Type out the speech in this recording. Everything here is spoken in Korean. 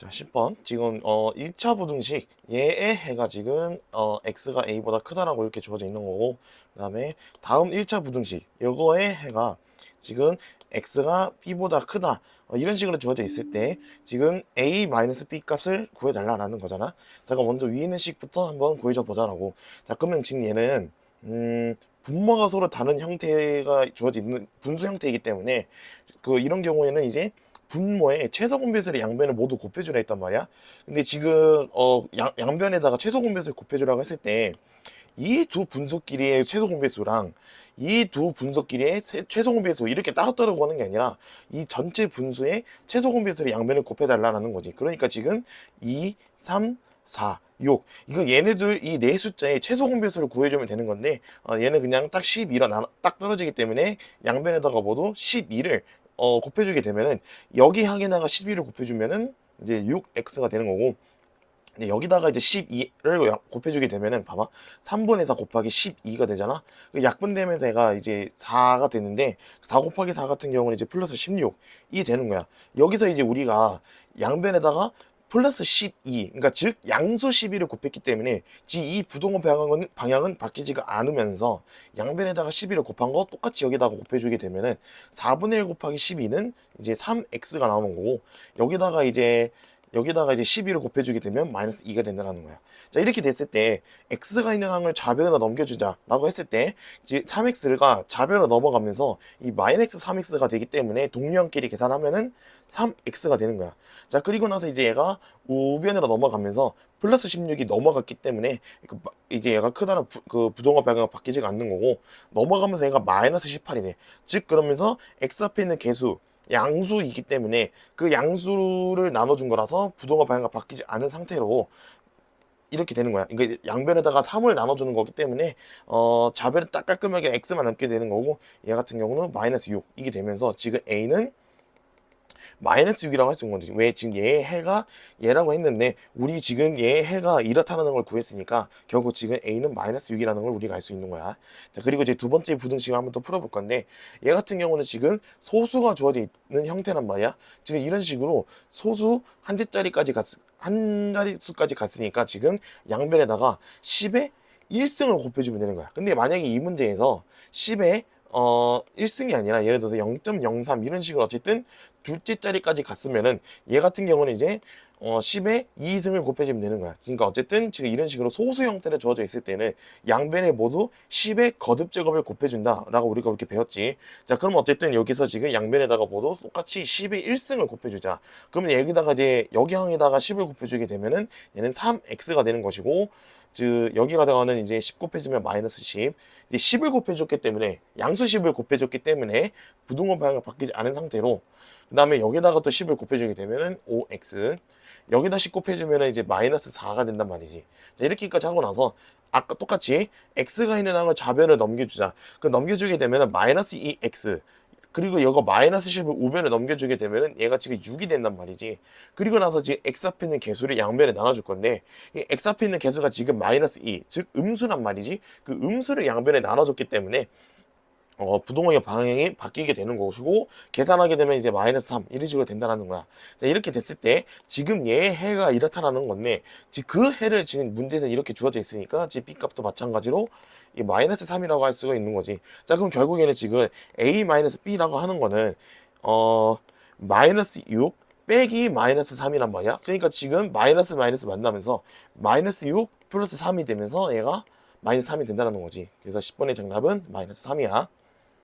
자, 10번. 지금 어 1차 부등식 얘의 해가 지금 어 x가 a보다 크다라고 이렇게 주어져 있는 거고 그다음에 다음 1차 부등식 이거의 해가 지금 x가 b보다 크다 어, 이런 식으로 주어져 있을 때 지금 a b 값을 구해 달라는 거잖아. 자, 그럼 먼저 위에 있는 식부터 한번 구해줘 보자라고. 자, 그러면 지금 얘는 음 분모가 서로 다른 형태가 주어져 있는 분수 형태이기 때문에 그 이런 경우에는 이제 분모에 최소 공배수의 양변을 모두 곱해주라 했단 말이야. 근데 지금 어 양, 양변에다가 최소 공배수를 곱해주라고 했을 때 이 두 분수끼리의 최소 공배수랑 이 두 분수끼리의 세- 최소 공배수 이렇게 따로따로 구하는 게 아니라 이 전체 분수의 최소 공배수의 양변을 곱해달라는 거지. 그러니까 지금 2, 3, 4, 6 이거 얘네들 이 네 숫자의 최소 공배수를 구해주면 되는 건데 어, 얘는 그냥 딱 12로 나, 딱 떨어지기 때문에 양변에다가 모두 12를 어, 곱해주게 되면은 여기 항에다가 12를 곱해주면은 이제 6x가 되는 거고 여기다가 이제 12를 곱해주게 되면은 봐봐. 3분의 4 곱하기 12가 되잖아? 그 약분되면서 얘가 이제 4가 되는데 4 곱하기 4 같은 경우는 이제 플러스 16이 되는 거야. 여기서 이제 우리가 양변에다가 플러스 12 그러니까 즉 양수 12를 곱했기 때문에 지이 부동호 방향은, 방향은 바뀌지가 않으면서 양변에다가 12를 곱한 거 똑같이 여기다가 곱해주게 되면은 4분의 1 곱하기 12는 이제 3x가 나오는 거고 여기다가 이제 여기다가 이제 12를 곱해주게 되면 마이너스 2가 된다는 거야. 자 이렇게 됐을 때 x가 있는 항을 좌변으로 넘겨주자라고 했을 때 이제 3x가 좌변으로 넘어가면서 이 마이너스 3x가 되기 때문에 동류항끼리 계산하면은 3x가 되는 거야. 자 그리고 나서 이제 얘가 우변으로 넘어가면서 플러스 16이 넘어갔기 때문에 그 마- 이제 얘가 크다는 부, 그 부동호 방향이 바뀌지가 않는 거고 넘어가면서 얘가 마이너스 18이네. 즉 그러면서 x 앞에 있는 개수 양수이기 때문에 그 양수를 나눠준 거라서 부동호 방향가 바뀌지 않은 상태로 이렇게 되는 거야. 그러니까 양변에다가 3을 나눠주는 거기 때문에 어 좌변에 딱 깔끔하게 x만 남게 되는 거고 얘 같은 경우는 마이너스 6 이게 되면서 지금 a는 마이너스 6이라고 할 수 있는 거지. 왜 지금 얘의 해가 얘라고 했는데 우리 지금 얘의 해가 이렇다는 걸 구했으니까 결국 지금 a는 마이너스 6이라는 걸 우리가 알 수 있는 거야. 자, 그리고 이제 두 번째 부등식을 한번 더 풀어볼 건데 얘 같은 경우는 지금 소수가 주어져 있는 형태란 말이야. 지금 이런 식으로 소수 한 제짜리까지 갔, 한 자릿수까지 갔으니까 지금 양변에다가 10에 1승을 곱해주면 되는 거야. 근데 만약에 이 문제에서 10에 어 1승이 아니라 예를 들어서 0.03 이런 식으로 어쨌든 둘째 자리까지 갔으면은 얘 같은 경우는 이제 어 10에 2승을 곱해주면 되는 거야. 그러니까 어쨌든 지금 이런 식으로 소수 형태로 주어져 있을 때는 양변에 모두 10의 거듭 제곱을 곱해준다라고 우리가 그렇게 배웠지. 자, 그럼 어쨌든 여기서 지금 양변에다가 모두 똑같이 10의 1승을 곱해주자. 그러면 여기다가 이제 여기 항에다가 10을 곱해주게 되면은 얘는 3x가 되는 것이고, 즉 여기 가다가는 이제 10 곱해주면 마이너스 10. 이제 10을 곱해줬기 때문에 양수 10을 곱해줬기 때문에 부동호 방향이 바뀌지 않은 상태로 그 다음에 여기다가 또 10을 곱해주게 되면은 5x. 여기다 10 곱해주면 이제 마이너스 4가 된단 말이지. 자, 이렇게까지 하고 나서 아까 똑같이 x가 있는 항을 좌변을 넘겨주자. 그 넘겨주게 되면은 마이너스 2x. 그리고 이거 마이너스 10을 우변을 넘겨주게 되면은 얘가 지금 6이 된단 말이지. 그리고 나서 지금 x 앞에 있는 개수를 양변에 나눠줄 건데 이 x 앞에 있는 개수가 지금 마이너스 2, 즉 음수란 말이지. 그 음수를 양변에 나눠줬기 때문에 어, 부동호의 방향이 바뀌게 되는 것이고 계산하게 되면 이제 마이너스 3 이런 식으로 된다는 거야. 자, 이렇게 됐을 때 지금 얘의 해가 이렇다라는 건데 그 해를 지금 문제에서 이렇게 주어져 있으니까 지금 b 값도 마찬가지로 이 마이너스 3이라고 할 수가 있는 거지. 자, 그럼 결국에는 지금 a 마이너스 b라고 하는 거는 어 마이너스 6 빼기 마이너스 3이란 말이야. 그러니까 지금 마이너스 마이너스 만나면서 마이너스 6 플러스 3이 되면서 얘가 마이너스 3이 된다는 거지. 그래서 10번의 정답은 마이너스 3이야.